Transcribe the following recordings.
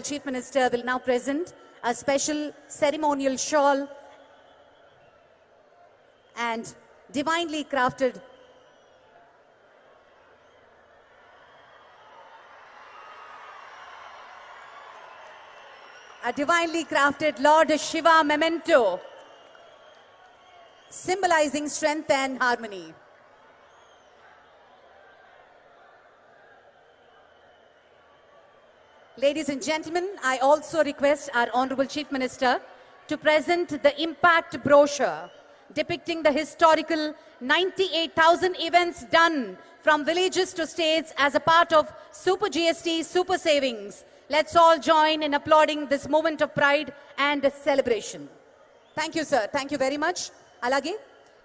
Chief Minister will now present a special ceremonial shawl and divinely crafted a divinely crafted Lord Shiva memento symbolizing strength and harmony. Ladies and gentlemen, I also request our Honorable Chief Minister to present the impact brochure depicting the historical 98,000 events done from villages to states as a part of Super GST Super Savings. Let's all join in applauding this moment of pride and celebration. Thank you sir thank you very much అలాగే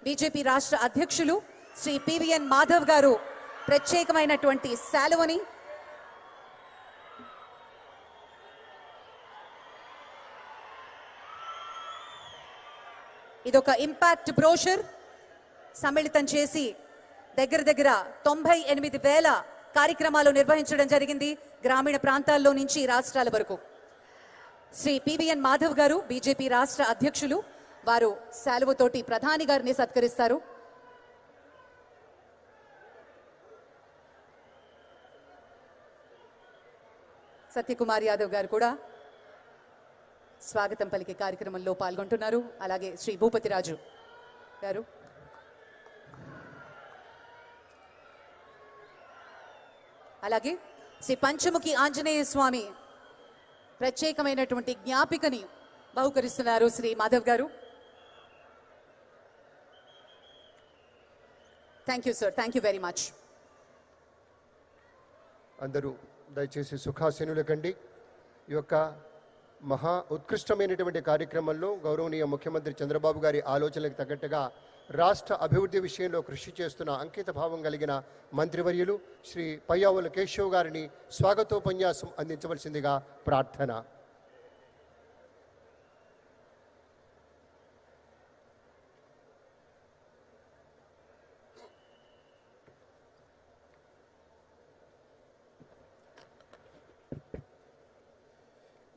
BJP రాష్ట్ర అధ్యక్షులు Shri PVN Madhav గారు ప్రత్యేకమైనటువంటి శాలువని ఇదొక impact brochure సమ్మిళితం చేసి దగ్గర దగ్గర తొంభై ఎనిమిది వేల కార్యక్రమాలు నిర్వహించడం జరిగింది గ్రామీణ ప్రాంతాల్లో నుంచి రాష్ట్రాల వరకు. శ్రీ పివిఎన్ మాధవ్ గారు బీజేపీ రాష్ట్ర అధ్యక్షులు వారు శాలువతోటి ప్రధాని గారిని సత్కరిస్తారు. సత్యకుమార్ యాదవ్ గారు కూడా స్వాగతం పలికే కార్యక్రమంలో పాల్గొంటున్నారు. అలాగే శ్రీ భూపతిరాజు గారు. అలాగే శ్రీ పంచముఖి ఆంజనేయ స్వామి ప్రత్యేకమైనటువంటి జ్ఞాపికని బహుకరిస్తున్నారు Shri Madhav garu. Thank you sir thank you very much అందరూ దయచేసి సుఖాసీనులకండి. ఈ యొక్క మహా ఉత్కృష్టమైనటువంటి కార్యక్రమంలో గౌరవనీయ ముఖ్యమంత్రి చంద్రబాబు గారి ఆలోచనలకు తగ్గట్టుగా రాష్ట్ర అభివృద్ధి విషయంలో కృషి చేస్తున్న అంకిత భావం కలిగిన మంత్రివర్యులు శ్రీ పయ్యావుల కేశవ్ గారిని స్వాగతోపన్యాసం అందించవలసిందిగా ప్రార్థన.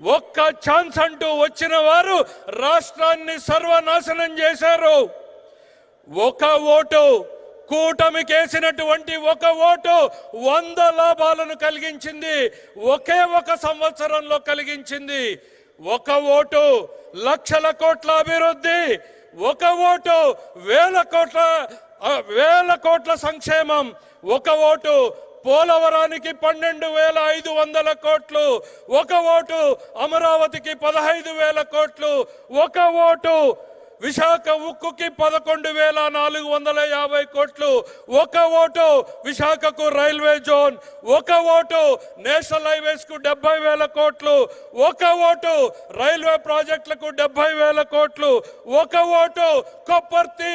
ఒక్క ఛాన్స్ అంటూ వచ్చిన వారు రాష్ట్రాన్ని సర్వనాశనం చేశారు. ఒక ఓటు కూటమికేసినటువంటి ఒక ఓటు వంద లాభాలను కలిగించింది. ఒకే ఒక సంవత్సరంలో కలిగించింది. ఒక ఓటు లక్షల కోట్ల అభివృద్ధి ఒక ఓటు వేల కోట్ల వేల కోట్ల సంక్షేమం ఒక ఓటు పోలవరానికి పన్నెండు వేల ఐదు వందల కోట్లు ఒక ఓటు అమరావతికి పదహైదు వేల కోట్లు ఒక ఓటు విశాఖ ఉక్కుకి పదకొండు వేల నాలుగు వందల యాభై కోట్లు ఒక ఓటు విశాఖకు రైల్వే జోన్ ఒక ఓటు నేషనల్ హైవేస్కు డెబ్బై వేల కోట్లు ఒక ఓటు రైల్వే ప్రాజెక్టులకు డెబ్బై వేల కోట్లు ఒక ఓటు కొప్పర్తి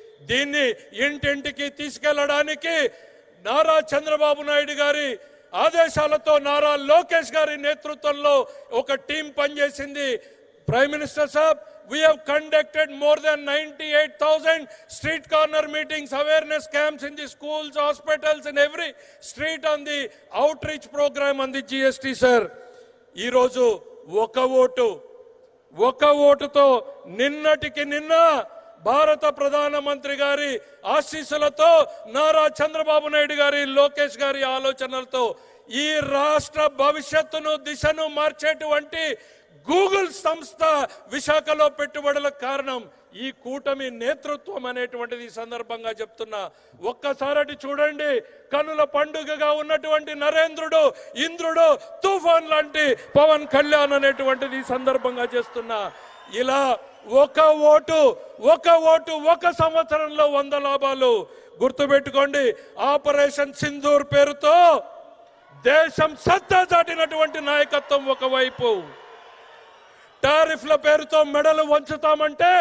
దీన్ని ఇంటింటికి తీసుకెళ్ళడానికి నారా చంద్రబాబు నాయుడు గారి ఆదేశాలతో నారా లోకేష్ గారి నేతృత్వంలో ఒక టీం పనిచేసింది prime minister saab we have conducted more than 98,000 street corner meetings, awareness camps in the schools, hospitals, in every street on the outreach program on the GST, sir. ఈరోజు ఒక ఓటు ఒక ఓటుతో నిన్నటికి నిన్న భారత ప్రధానమంత్రి గారి ఆశీస్సులతో నారా చంద్రబాబు నాయుడు గారి లోకేష్ గారి ఆలోచనలతో ఈ రాష్ట్ర భవిష్యత్తును దిశను మార్చేటువంటి గూగుల్ సంస్థ విశాఖలో పెట్టుబడులకు కారణం ఈ కూటమి నేతృత్వం అనేటువంటిది ఈ సందర్భంగా చెప్తున్నా. ఒక్కసారి చూడండి. కనుల పండుగగా ఉన్నటువంటి నరేంద్రుడు ఇంద్రుడు తుఫాన్ లాంటి పవన్ కళ్యాణ్ అనేటువంటిది ఈ సందర్భంగా చేస్తున్నా. ఇలా ఒక ఓటు ఒక ఓటు ఒక సంవత్సరంలో వంద లాభాలు. గుర్తుపెట్టుకోండి ఆపరేషన్ సింధూర్ పేరుతో దేశం సత్తా చాటినటువంటి నాయకత్వం ఒకవైపు. టారిఫ్ల పేరుతో మెడలు వంచుతామంటే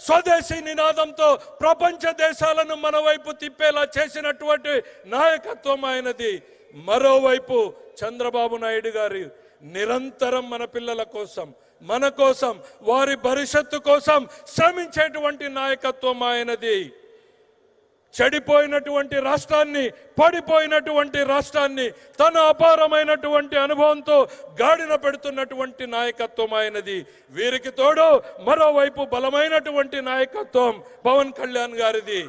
స్వదేశీ నినాదంతో ప్రపంచ దేశాలను మన వైపు తిప్పేలా చేసినటువంటి నాయకత్వం ఆయనది. మరోవైపు చంద్రబాబు నాయుడు గారి నిరంతరం మన పిల్లల కోసం మన కోసం వారి భవిష్యత్తు కోసం శ్రమించేటువంటి నాయకత్వం ఆయనది. చెడిపోయినటువంటి రాష్ట్రాన్ని పడిపోయినటువంటి రాష్ట్రాన్ని తన అపారమైనటువంటి అనుభవంతో గాడిన పెడుతున్నటువంటి నాయకత్వం ఆయనది. వీరికి తోడు మరోవైపు బలమైనటువంటి నాయకత్వం పవన్ కళ్యాణ్ గారిది.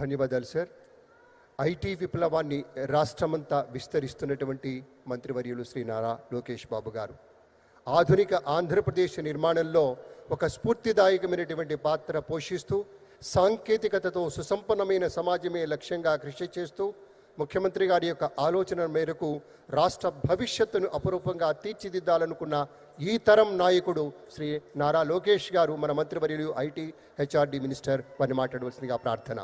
ధన్యవాదాలు సార్. ఐటీ విప్లవాన్ని రాష్ట్రమంతా విస్తరిస్తున్నటువంటి మంత్రివర్యులు శ్రీ నారా లోకేష్ బాబు గారు. ఆధునిక ఆంధ్రప్రదేశ్ నిర్మాణంలో ఒక స్ఫూర్తిదాయకమైనటువంటి పాత్ర పోషిస్తూ సాంకేతికతతో సుసంపన్నమైన సమాజమే లక్ష్యంగా కృషి చేస్తూ ముఖ్యమంత్రి గారి యొక్క ఆలోచన మేరకు రాష్ట్ర భవిష్యత్తును అపురూపంగా తీర్చిదిద్దాలనుకున్న ఈ తరం నాయకుడు శ్రీ నారా లోకేష్ గారు మన మంత్రివర్యులు ఐటీ హెచ్ఆర్డి మినిస్టర్ వారిని మాట్లాడవలసిందిగా ప్రార్థన.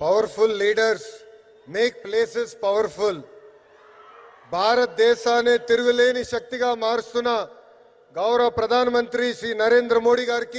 Powerful leaders make places powerful భారతదేశాన్ని తిరుగులేని శక్తిగా మారుస్తున్న గౌరవ ప్రధానమంత్రి శ్రీ నరేంద్ర మోడీ గారికి